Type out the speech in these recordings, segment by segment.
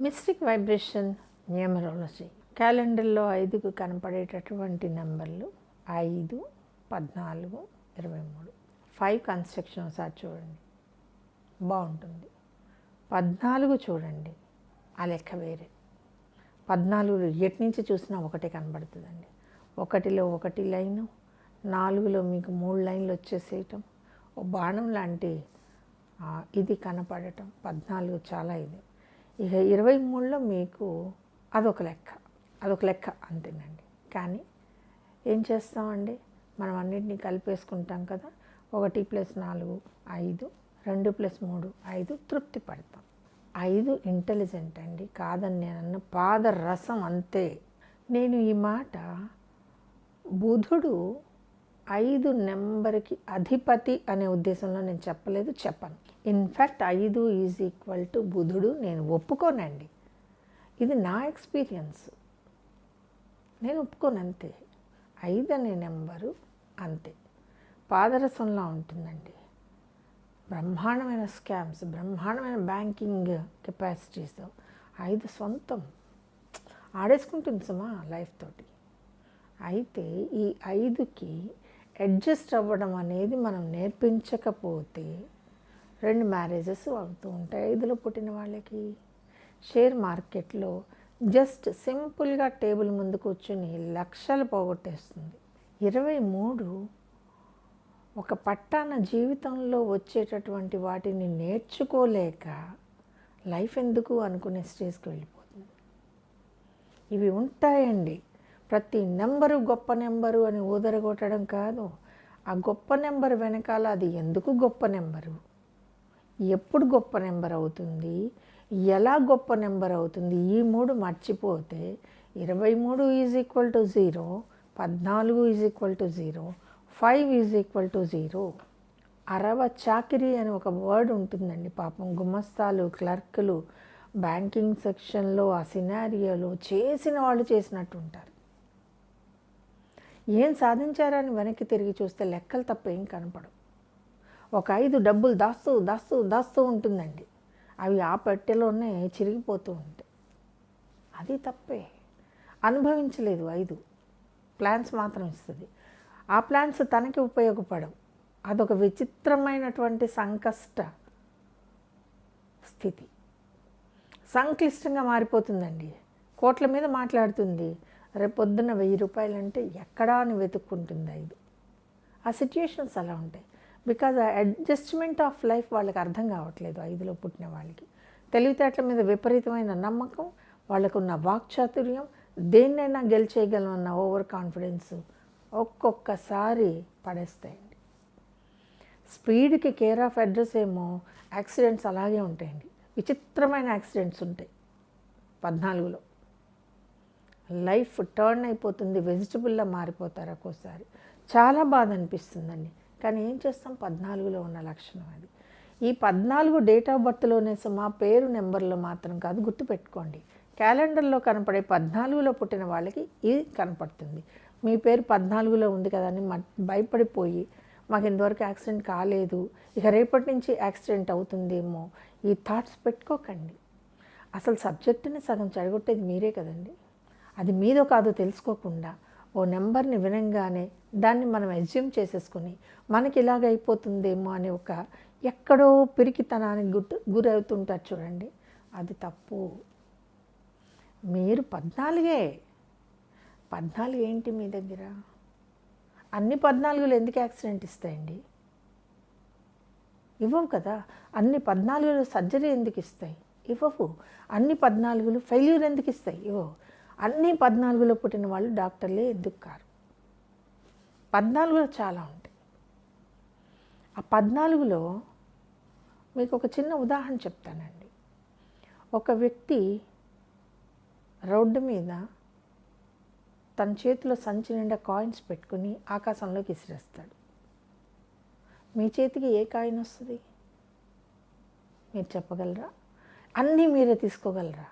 Mystic vibration numerology. క్యాలెండర్లో ఐదుకు కనపడేటటువంటి నెంబర్లు ఐదు పద్నాలుగు ఇరవై మూడు ఫైవ్ కన్స్ట్రక్షన్ ఒకసారి చూడండి. బాగుంటుంది. పద్నాలుగు చూడండి. ఆ లెక్క వేరే. పద్నాలుగు ఎటు నుంచి చూసినా ఒకటే కనబడుతుందండి. ఒకటిలో ఒకటి లైను నాలుగులో మీకు మూడు లైన్లు వచ్చేసేయటం. ఓ బాణం లాంటి ఇది కనపడటం. పద్నాలుగు చాలా ఇది. ఇక ఇరవై మూడులో మీకు అదొక లెక్క అదొక లెక్క అంతేనండి. కానీ ఏం చేస్తామండి? మనం అన్నింటినీ కలిపేసుకుంటాం కదా ఒకటి ప్లస్ నాలుగు ఐదు రెండు ప్లస్ మూడు ఐదు తృప్తి పడతాం. ఐదు ఇంటెలిజెంట్ అండి కాదని నేను అన్న పాదరసం అంతే. నేను ఈ మాట బుధుడు ఐదు నెంబర్కి అధిపతి అనే ఉద్దేశంలో నేను చెప్పలేదు చెప్పను. ఇన్ఫ్యాక్ట్ ఐదు ఈజ్ ఈక్వల్ టు బుధుడు నేను ఒప్పుకోనండి. ఇది నా ఎక్స్పీరియన్స్ నేను ఒప్పుకోను అంతే. ఐదు అనే నెంబరు అంతే. పాదరసంలా ఉంటుందండి. బ్రహ్మాండమైన స్కామ్స్ బ్రహ్మాండమైన బ్యాంకింగ్ కెపాసిటీస్ ఐదు సొంతం. ఆడేసుకుంటుంది సుమా లైఫ్ తోటి. అయితే ఈ ఐదుకి అడ్జస్ట్ అవ్వడం అనేది మనం నేర్పించకపోతే రెండు మ్యారేజెస్ అవుతూ ఉంటాయి. ఐదులో పుట్టిన వాళ్ళకి షేర్ మార్కెట్లో జస్ట్ సింపుల్గా టేబుల్ ముందు కూర్చుని లక్షలు పోగొట్టేస్తుంది. ఇరవై మూడు ఒక పట్టాన జీవితంలో వచ్చేటటువంటి వాటిని నేర్చుకోలేక లైఫ్ ఎందుకు అనుకునే స్టేజ్కి వెళ్ళిపోతుంది. ఇవి ఉంటాయండి. ప్రతి నెంబరు గొప్ప నెంబరు అని ఊదరగొట్టడం కాదు. ఆ గొప్ప నెంబర్ వెనకాల అది ఎందుకు గొప్ప నెంబరు? ఎప్పుడు గొప్ప నెంబర్ అవుతుంది? ఎలా గొప్ప నెంబర్ అవుతుంది? ఈ మూడు మర్చిపోతే ఇరవై మూడు ఈజ్ ఈక్వల్ టు జీరో పద్నాలుగు is equal to zero five is equal to zero. అరవ చాకిరి అని ఒక వర్డ్ ఉంటుందండి. పాపం గుమస్తాలు క్లర్కులు బ్యాంకింగ్ సెక్షన్లో ఆ సినారియోలో చేసిన వాళ్ళు చేసినట్టు ఉంటారు ఏం సాధించారని వెనక్కి తిరిగి చూస్తే లెక్కలు తప్ప ఏం కనపడవు. ఒక ఐదు డబ్బులు దాస్తూ దాస్తూ దాస్తూ ఉంటుందండి. అవి ఆ పెట్టెలోనే చిరిగిపోతూ ఉంటాయి. అది తప్పే. అనుభవించలేదు ఐదు. ప్లాన్స్ మాత్రం ఇస్తుంది. ఆ ప్లాన్స్ తనకి ఉపయోగపడవు. అదొక విచిత్రమైనటువంటి సంకష్ట స్థితి. సంక్లిష్టంగా మారిపోతుందండి. కోట్ల మీద మాట్లాడుతుంది. రేపు వెయ్యి వెయ్యి రూపాయలంటే ఎక్కడా అని వెతుక్కుంటుంది ఐదు ఆ సిచ్యుయేషన్స్ అలా ఉంటాయి. బికాజ్ ఆ అడ్జస్ట్మెంట్ ఆఫ్ లైఫ్ వాళ్ళకి అర్థం కావట్లేదు ఐదులో పుట్టిన వాళ్ళకి. తెలివితేటల మీద విపరీతమైన నమ్మకం వాళ్ళకున్న వాక్చాతుర్యం దేన్నైనా గెలిచేయగలం అన్న ఓవర్ కాన్ఫిడెన్స్ ఒక్కొక్కసారి పడేస్తాయండి. స్పీడ్కి కేర్ ఆఫ్ అడ్రస్ ఏమో యాక్సిడెంట్స్ అలాగే ఉంటాయండి. విచిత్రమైన యాక్సిడెంట్స్ ఉంటాయి. పద్నాలుగులో. లైఫ్ టర్న్ అయిపోతుంది వెజిటబుల్లా మారిపోతారు ఒక్కోసారి. చాలా బాధ అనిపిస్తుందండి కానీ ఏం చేస్తాం? పద్నాలుగులో ఉన్న లక్షణం అది. ఈ పద్నాలుగు డేట్ ఆఫ్ బర్త్లోనే మా పేరు నెంబర్లో మాత్రం కాదు గుర్తుపెట్టుకోండి. క్యాలెండర్లో కనపడే పద్నాలుగులో పుట్టిన వాళ్ళకి ఇది కనపడుతుంది. మీ పేరు పద్నాలుగులో ఉంది కదా అని మ- భయపడిపోయి మాకు ఇంతవరకు యాక్సిడెంట్ కాలేదు ఇక రేపటి నుంచి యాక్సిడెంట్ అవుతుందేమో ఈ థాట్స్ పెట్టుకోకండి. అసలు సబ్జెక్టుని సగం చెడగొట్టేది మీరే కదండి. అది మీదో కాదో తెలుసుకోకుండా ఓ నెంబర్ని వినంగానే దాన్ని మనం ఎజ్యూమ్ చేసేసుకుని మనకి ఇలాగ అయిపోతుందేమో అని ఒక ఎక్కడో పిరికితనానికి గుర్తు గురవుతుంటారు చూడండి. అది తప్పు. మీరు పద్నాలుగే. పద్నాలుగు ఏంటి మీ దగ్గర? అన్ని పద్నాలుగులు ఎందుకు యాక్సిడెంట్ ఇస్తాయండి? ఇవ్వవు కదా. అన్ని పద్నాలుగులు సర్జరీ ఎందుకు ఇస్తాయి? ఇవ్వవు. అన్ని పద్నాలుగులు ఫెయిల్యూర్ ఎందుకు ఇస్తాయి? ఇవ్వవు. అన్నీ పద్నాలుగులో పుట్టిన వాళ్ళు డాక్టర్లే ఎందుకు కారు? పద్నాలుగులో చాలా ఉంటాయి. ఆ పద్నాలుగులో మీకు ఒక చిన్న ఉదాహరణ చెప్తానండి. ఒక వ్యక్తి రోడ్డు మీద తన చేతిలో సంచి నిండా కాయిన్స్ పెట్టుకుని ఆకాశంలోకి విసిరేస్తాడు. మీ చేతికి ఏ కాయిన్ వస్తుంది? మీరు చెప్పగలరా? అన్నీ మీరే తీసుకోగలరా?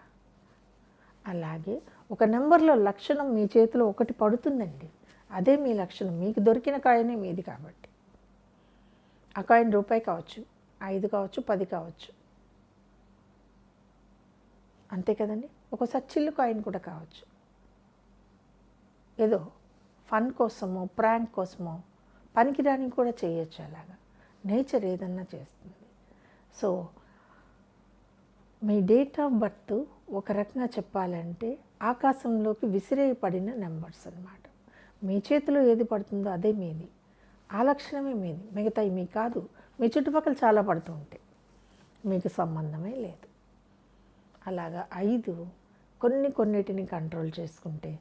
అలాగే ఒక నెంబర్లో లక్షణం మీ చేతిలో ఒకటి పడుతుందండి. అదే మీ లక్షణం. మీకు దొరికిన కాయనే మీది కాబట్టి. ఆ కాయిన్ రూపాయి కావచ్చు ఐదు కావచ్చు పది కావచ్చు. అంతే కదండి? ఒక చిల్లు కాయిన్ కూడా కావచ్చు. ఏదో ఫన్ కోసమో ప్రాంక్ కోసమో పనికిరాని కూడా చేయొచ్చు అలాగా. నేచర్ ఏదన్నా చేస్తుంది. సో మీ డేట్ ఆఫ్ బర్త్ ఒక రకంగా చెప్పాలంటే ఆకాశంలోకి విసిరేయబడిన నెంబర్స్ అన్నమాట. మీ చేతిలో ఏది పడుతుందో అదే మీది. ఆ లక్షణమే మీది. మిగతాయి మీ కాదు. మీ చుట్టుపక్కల చాలా పడుతూ ఉంటాయి. మీకు సంబంధమే లేదు. అలాగా ఐదు కొన్ని కొన్నిటిని కంట్రోల్ చేసుకుంటే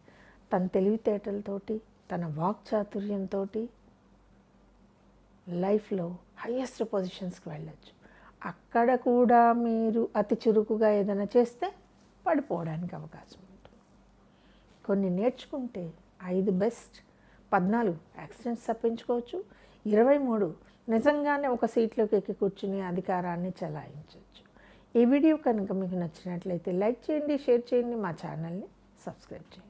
తన తెలివితేటలతోటి తన వాక్చాతుర్యంతో లైఫ్లో హయ్యెస్ట్ పొజిషన్స్కి వెళ్ళచ్చు. అక్కడ కూడా మీరు అతి చురుకుగా ఏదైనా చేస్తే పడిపోవడానికి అవకాశం ఉంది. కొన్ని నేర్చుకుంటే ఐదు బెస్ట్ పద్నాలుగు యాక్సిడెంట్స్ తప్పించుకోవచ్చు ఇరవై మూడు నిజంగానే ఒక సీట్లోకి ఎక్కి కూర్చుని అధికారాన్ని చలాయించవచ్చు. ఈ వీడియో కనుక మీకు నచ్చినట్లయితే లైక్ చేయండి షేర్ చేయండి మా ఛానల్ని సబ్స్క్రైబ్ చేయండి.